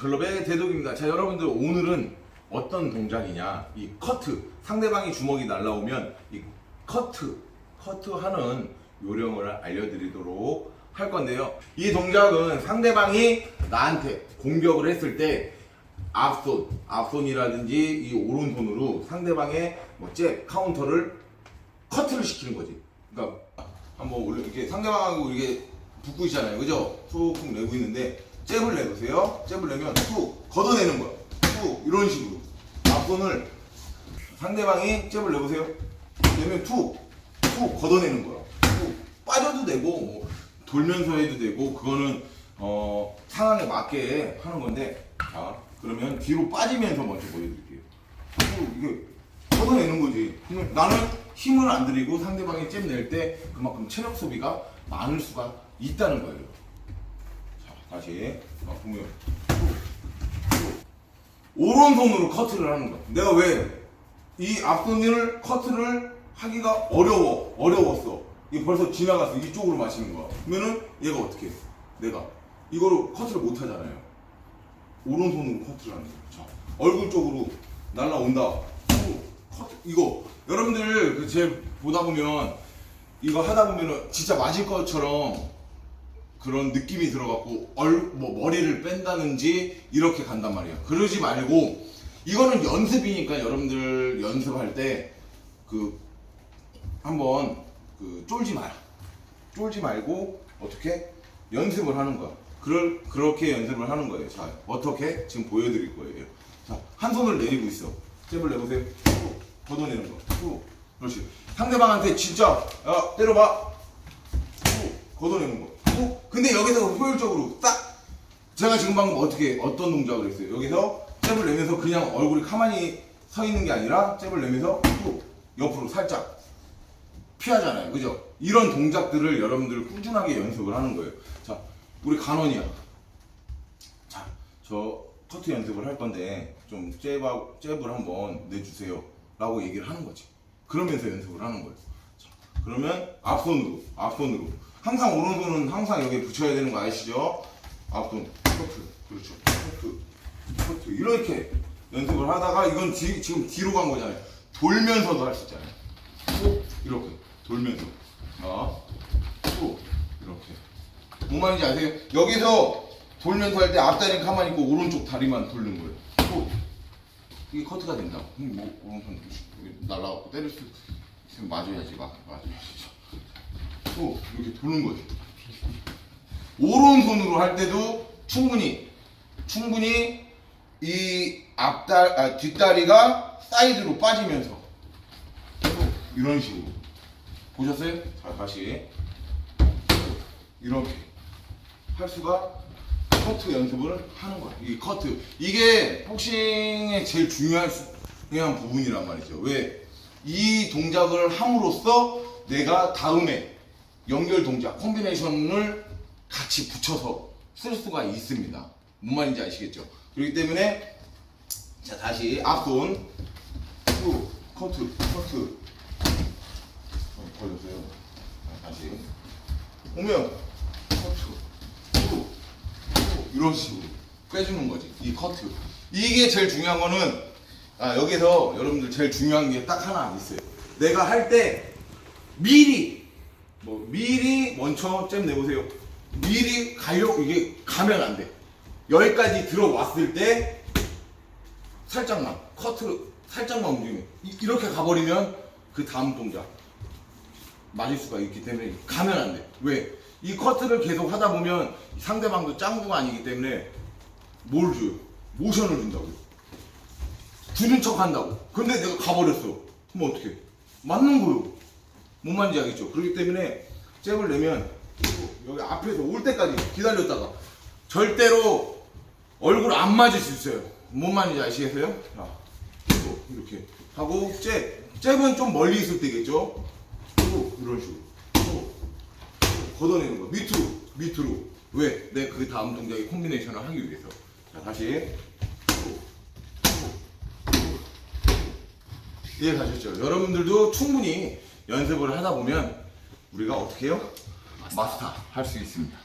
클럽의 대독입니다. 자, 여러분들 오늘은 어떤 동작이냐? 이 커트. 상대방이 주먹이 날라오면 이 커트, 커트하는 요령을 알려드리도록 할 건데요. 이 동작은 상대방이 나한테 공격을 했을 때 앞손, 앞손이라든지 이 오른손으로 상대방의 뭐잽 카운터를 커트를 시키는 거지. 그러니까 한번 이렇게 상대방하고 이게 붙고 있잖아요. 그죠? 툭툭 내고 있는데 잽을 내보세요. 잽을 내면 툭 걷어내는 거야. 툭 이런 식으로. 앞손을 상대방이 잽을 내보세요. 내면 툭, 툭 걷어내는 거야. 툭 빠져도 되고 뭐 돌면서 해도 되고 그거는 어 상황에 맞게 하는 건데 자 그러면 뒤로 빠지면서 먼저 보여드릴게요. 툭 이게 걷어내는 거지. 나는 힘을 안 들이고 상대방이 잽 낼 때 그만큼 체력 소비가 많을 수가 있다는 거예요. 자, 다시 자, 보면 오른손으로 커트를 하는 거야. 내가 왜 이 앞손을 커트를 하기가 어려워 어려웠어. 이게 벌써 지나갔어. 이쪽으로 마시는 거야. 그러면은 얘가 어떻게? 해? 내가 이거로 커트를 못 하잖아요. 오른손으로 커트를 하는 거야. 자, 얼굴 쪽으로 날라온다. 후, 커트 이거 여러분들 그제 보다 보면 이거 하다 보면은 진짜 맞을 것처럼 그런 느낌이 들어갖고 얼, 뭐 머리를 뺀다든지 이렇게 간단 말이야. 그러지 말고 이거는 연습이니까 여러분들 연습할 때 그 한번 그 쫄지 마라. 쫄지 말고 어떻게 연습을 하는 거야. 그럴 그렇게 연습을 하는 거예요. 자 어떻게 지금 보여드릴 거예요. 자한 손을 내리고 있어. 잽을 내보세요. 후, 걷어내는 거. 후. 그렇지. 상대방한테 진짜 야 때려봐. 후, 걷어내는 거. 후. 근데 여기서 효율적으로 딱 제가 지금 방금 어떻게 어떤 동작을 했어요? 여기서 잽을 내면서 그냥 얼굴이 가만히 서 있는 게 아니라 잽을 내면서 후, 옆으로 살짝 피하잖아요. 그죠? 이런 동작들을 여러분들 꾸준하게 연습을 하는 거예요. 자, 우리 간원이야. 자, 저 커트 연습을 할 건데 좀 잽하고 잽을 한번 내주세요. 라고 얘기를 하는 거지. 그러면서 연습을 하는 거예요. 자, 그러면 앞손으로, 앞손으로. 항상 오른손은 항상 여기 붙여야 되는 거 아시죠? 앞손, 커트. 그렇죠. 커트, 커트. 이렇게 연습을 하다가 이건 뒤- 지금 뒤로 간 거잖아요. 돌면서도 할 수 있잖아요. 또 이렇게 돌면서. 자, 또 이렇게. 뭔 말인지 아세요? 여기서 돌면서 할 때 앞다리 가만히 있고 오른쪽 다리만 돌는 거예요. 또 이게 커트가 된다고. 그럼 뭐 오른손 여기 날라가고 때릴 수 있으면 맞아야지, 막 맞아야지. 또 이렇게 도는 거지. 오른손으로 할 때도 충분히 충분히 이 앞달 아, 뒷다리가 사이드로 빠지면서 이런 식으로 보셨어요? 자 다시 이렇게 할 수가 커트 연습을 하는 거야. 이 커트 이게 복싱의 제일 중요한 부분이란 말이죠. 왜? 이 동작을 함으로써 내가 다음에 연결 동작 콤비네이션을 같이 붙여서 쓸 수가 있습니다. 뭔 말인지 아시겠죠? 그렇기 때문에 자 다시 앞손 후 커트 커트 어, 걸렸어요. 자, 다시 오면 커트 후, 후 이런 식으로 빼주는 거지 이 커트 이게 제일 중요한 거는 아 여기서 여러분들 제일 중요한 게 딱 하나 있어요. 내가 할 때 미리 뭐 미리 먼저 잼 내보세요. 미리 가려 이게 가면 안 돼. 여기까지 들어왔을 때 살짝만 커트로 살짝만 움직이면 이- 이렇게 가버리면 그 다음 동작 맞을 수가 있기 때문에 가면 안 돼. 왜? 이 커트를 계속 하다 보면 상대방도 짱구가 아니기 때문에 뭘 줘요? 모션을 준다고. 주는 척 한다고. 근데 내가 가버렸어. 그럼 어떻게? 맞는 거요. 뭔 말인지 알겠죠? 그렇기 때문에 잽을 내면 여기 앞에서 올 때까지 기다렸다가 절대로 얼굴 안 맞을 수 있어요. 뭔 말인지 아시겠어요? 자, 또 이렇게 하고 잽. 잽은 좀 멀리 있을 때겠죠? 또 이런 식으로. 또 걷어내는 거. 밑으로, 밑으로. 왜? 내 그 다음 동작의 콤비네이션을 하기 위해서. 자, 다시. 이해 가셨죠? 여러분들도 충분히 연습을 하다 보면 우리가 어떻게 해요? 마스터 할 수 있습니다.